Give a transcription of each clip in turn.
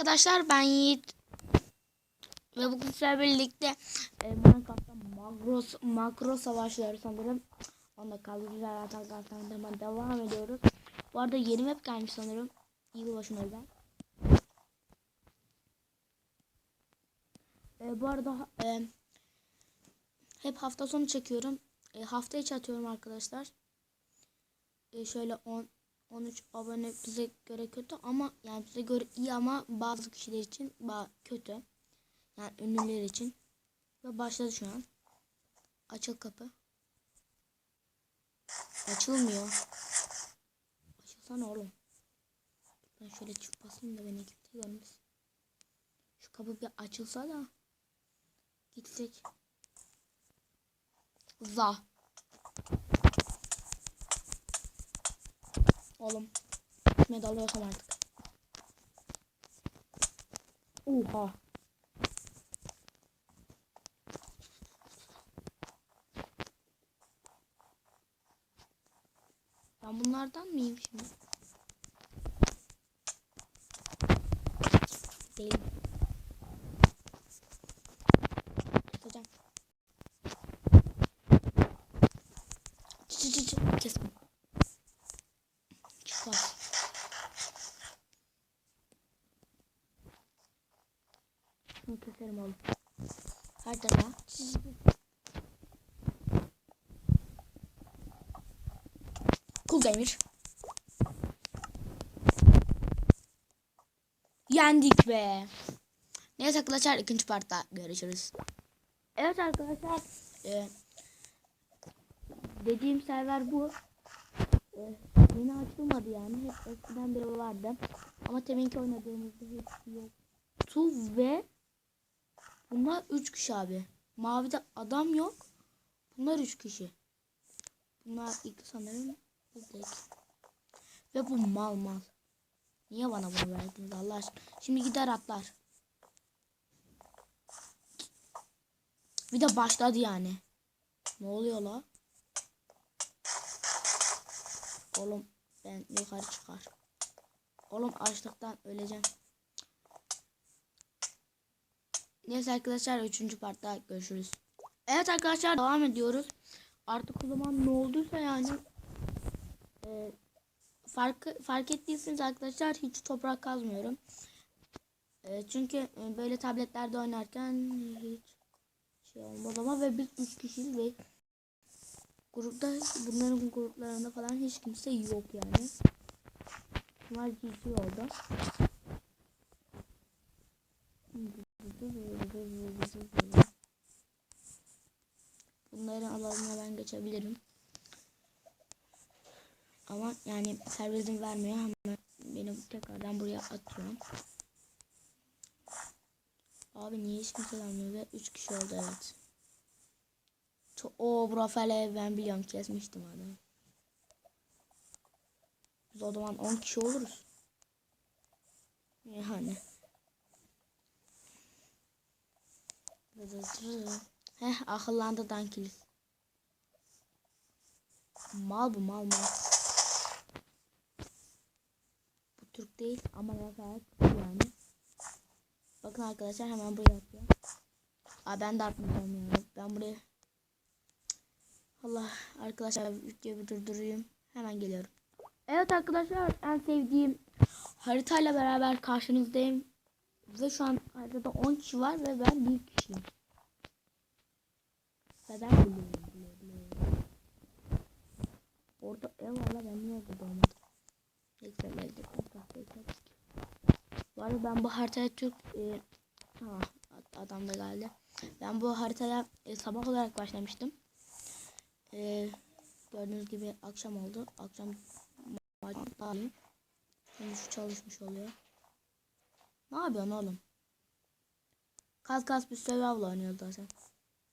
arkadaşlar ben Yiğit. Ve bugün sizlerle birlikte e, Minecraft'ta makro, makro savaşları sanırım. Onda kaldırıcılar ataklardan devam ediyoruz. Bu arada yeni map gelmiş sanırım. Yılbaşına özel. E, bu arada e, hep hafta sonu çekiyorum. E, hafta içi atıyorum arkadaşlar. E, şöyle 10 13 abone bize göre kötü ama yani bize göre iyi ama bazı kişiler için kötü. Yani ünlüler için. Ve başladı şu an. Açıl kapı. Açılmıyor. Açılsana oğlum. Ben şöyle çift basayım da beni kimse görmesin. Şu kapı bir açılsa da gitsek. Za. Oğlum. Gitmeye dalıyorsam artık. Oha. Ben bunlardan mıyım şimdi? Değilim. Keserim oğlum. Her tarafa. Cool Gamer. Yendik be. Neyse arkadaşlar ikinci partta görüşürüz. Evet arkadaşlar. E, dediğim server bu. E, yeni açılmadı yani. Hep eskiden beri vardı. Ama teminki oynadığımızda hiç yoktu ve bunlar 3 kişi abi. Mavide adam yok. Bunlar 3 kişi. Bunlar ilk sanırım iki. Ve bu mal mal. Niye bana bunu verdiniz Allah aşkına? Şimdi gider atlar. Bir de başladı yani. Ne oluyor la? Oğlum ben yukarı çıkar. Oğlum açlıktan öleceğim. Neyse arkadaşlar 3. partta görüşürüz. Evet arkadaşlar devam ediyoruz. Artık o zaman ne olduysa yani e, fark, fark ettiyseniz arkadaşlar hiç toprak kazmıyorum. E, çünkü e, böyle tabletlerde oynarken hiç şey olmaz ama ve biz 3 kişiyiz ve grupta bunların gruplarında falan hiç kimse yok yani. Bunlar gizli oldu. Bunların alanına ben geçebilirim. Ama yani serverim vermiyor hemen beni tekrardan buraya atıyorum. Abi niye hiç kimse gelmiyor ve 3 kişi oldu evet. O Rafael'e ben biliyorum kesmiştim adamı. Biz o zaman 10 kişi oluruz. Yani. Heh akıllandı Dankilis. Mal bu mal mal. Bu Türk değil ama Rafael yani. Bakın arkadaşlar hemen buraya atıyor. Aa ben de atmayacağım yani. Ben buraya Allah arkadaşlar videoyu durdurayım. Hemen geliyorum. Evet arkadaşlar en sevdiğim haritayla beraber karşınızdayım. Ve şu an haritada 10 kişi var ve ben bir kişiyim. Ve ben biliyorum. biliyorum. Orada la ben niye doğmadım? Neyse evde Bu arada ben bu haritaya Türk e, ha, adam da geldi. Ben bu haritaya e, sabah olarak başlamıştım. E, gördüğünüz gibi akşam oldu. Akşam maçtayım. Şimdi şu çalışmış oluyor. Ne yapıyorsun oğlum? Kaz kaz bir survival oynuyoruz zaten.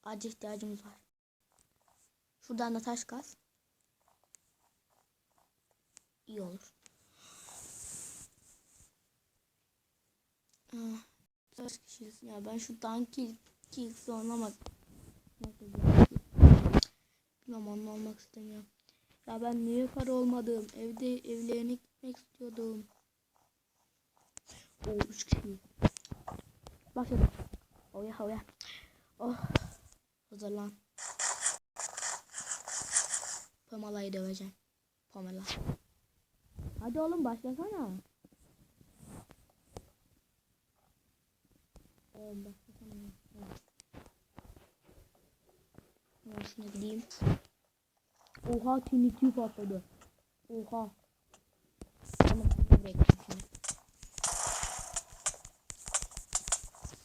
Acil ihtiyacımız var. Şuradan da taş kaz. İyi olur. Ah, kaç kişiyiz? Ya ben şu Donkey Kings oynamak Bilmem onu olmak istemiyorum. Ya ben niye para olmadım? Evde evlerine gitmek istiyordum. Oo 3 kişi. Başladım. Oya oya. Oh. Hazırlan. Pamala'yı döveceğim. Pamela. Hadi oğlum başlasana. Oğlum başlasana. Ben şuna gideyim. Oha TNT patladı. Oha. Tamam, bekliyorum.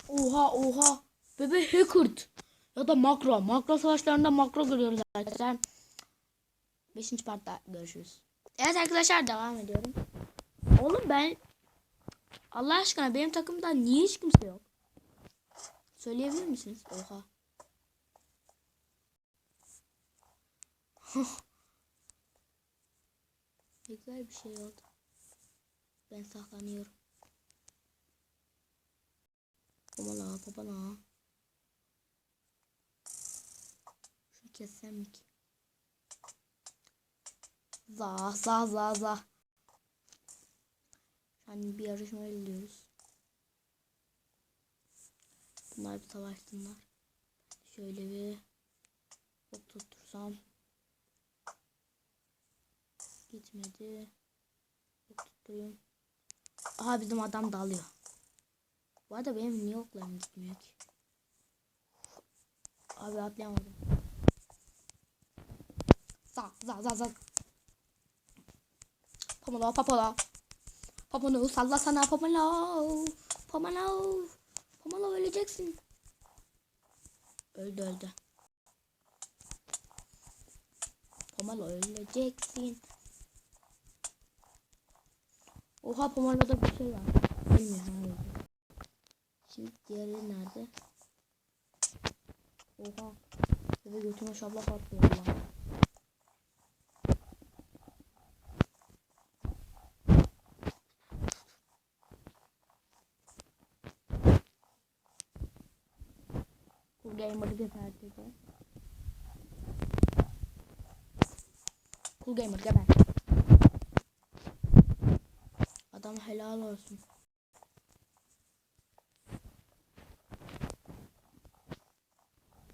Oha oha. Bebe Hackert. Ya da makro. Makro savaşlarında makro görüyoruz arkadaşlar. Beşinci partta görüşürüz. Evet arkadaşlar devam ediyorum. Oğlum ben Allah aşkına benim takımda niye hiç kimse yok? Söyleyebilir misiniz? Oha. ne güzel bir şey oldu. Ben saklanıyorum. Babala babala. Kessem ki? Za za za za. An bir yarışma ediyoruz. Bunlar bir savaşsınlar. Şöyle bir hop tuttursam. Gitmedi. Hop tutturayım. Aha bizim adam dalıyor. Bu arada benim niye oklarım gitmiyor ki? Abi atlayamadım. Za za za. Pamela papala. Pamela salla sana Pamela. Pamela. Pamela öleceksin. Öldü öldü. Pamela öleceksin. Oha Pamela'da bir şey var. Bilmiyorum. Şimdi diğeri nerede? Oha. Bebe götüme şablak atlıyor lan. Gamer'ı geberteceğim. Cool gamer geber. Adam helal olsun.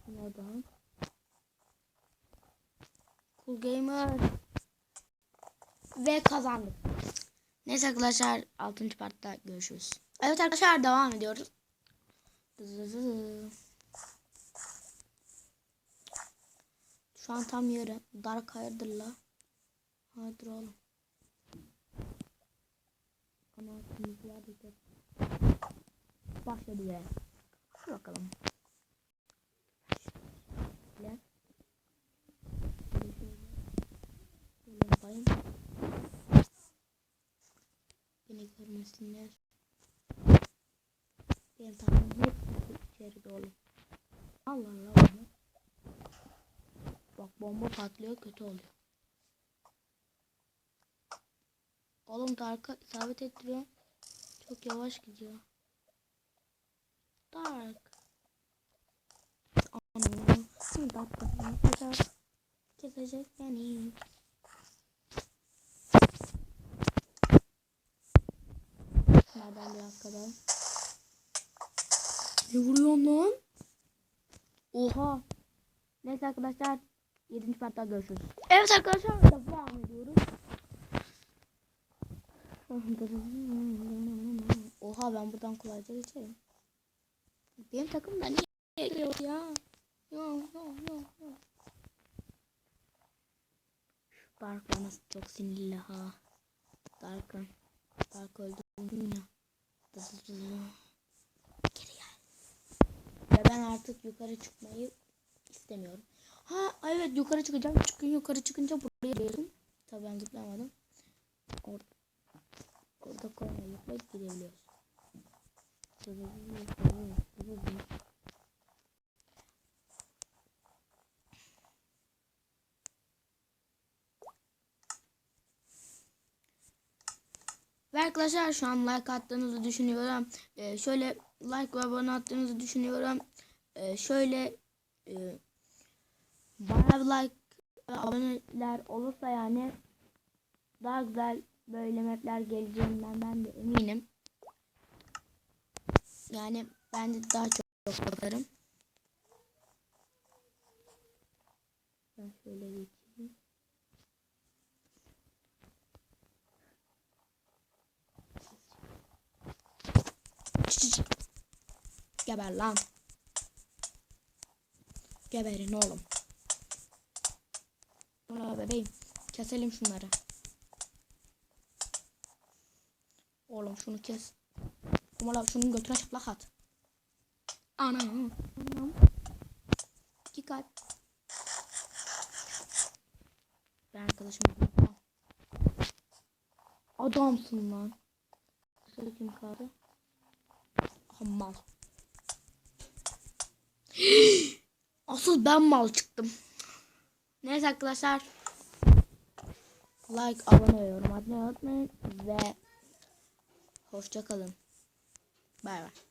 Nereden? Cool gamer. Ve kazandık. Neyse arkadaşlar 6. partta görüşürüz. Evet arkadaşlar devam ediyoruz. Şu an tam yarı. Dark hayırdır la. Hayırdır oğlum. Ama kimlikler de çok. Başladı be. Hadi bakalım. Şöyle. Şöyle yapayım. Beni görmesinler. Benim takımım hep içeri dolu. Allah Allah. Bak bomba patlıyor kötü oluyor. Oğlum Dark'a isabet ettiriyor. Çok yavaş gidiyor. Dark. Anam. Şimdi Dark kesecek. Kesecek beni. Nereden bir dakikada? Ne vuruyorsun lan? Oha. Neyse arkadaşlar 7. partta görüşürüz. Evet arkadaşlar devam ediyoruz. Oha ben buradan kolayca geçerim. Benim takım da niye geliyor ya? Yok yok yok yok. Şu Dark bana çok sinirli ha. Dark'ın. Dark öldürdüm ya. Geri gel. Ve ben artık yukarı çıkmayı istemiyorum. Ha evet yukarı çıkacağım. Çıkın yukarı çıkınca buraya geliyorum. Tabii ben zıplamadım. Orada Orada koyma yapmayıp gidebiliyoruz. Ve arkadaşlar şu an like attığınızı düşünüyorum. Ee, şöyle like ve abone attığınızı düşünüyorum. Ee, şöyle e, bir like ve aboneler olursa yani daha güzel böyle mapler geleceğinden ben de eminim. Yani ben de daha çok bakarım. Ben şöyle geçeyim. Geber lan. Geberin oğlum. Ulan bebeğim. Keselim şunları. Oğlum şunu kes. Umarım şunun götüne çıplak at. Ana. Anam. İki kalp. Ben arkadaşım. Adamsın lan. Şöyle kim kaldı? Aha, mal. Asıl ben mal çıktım. Neyse arkadaşlar. Like, abone yorum atmayı unutmayın. Ve hoşça kalın. Bay bay.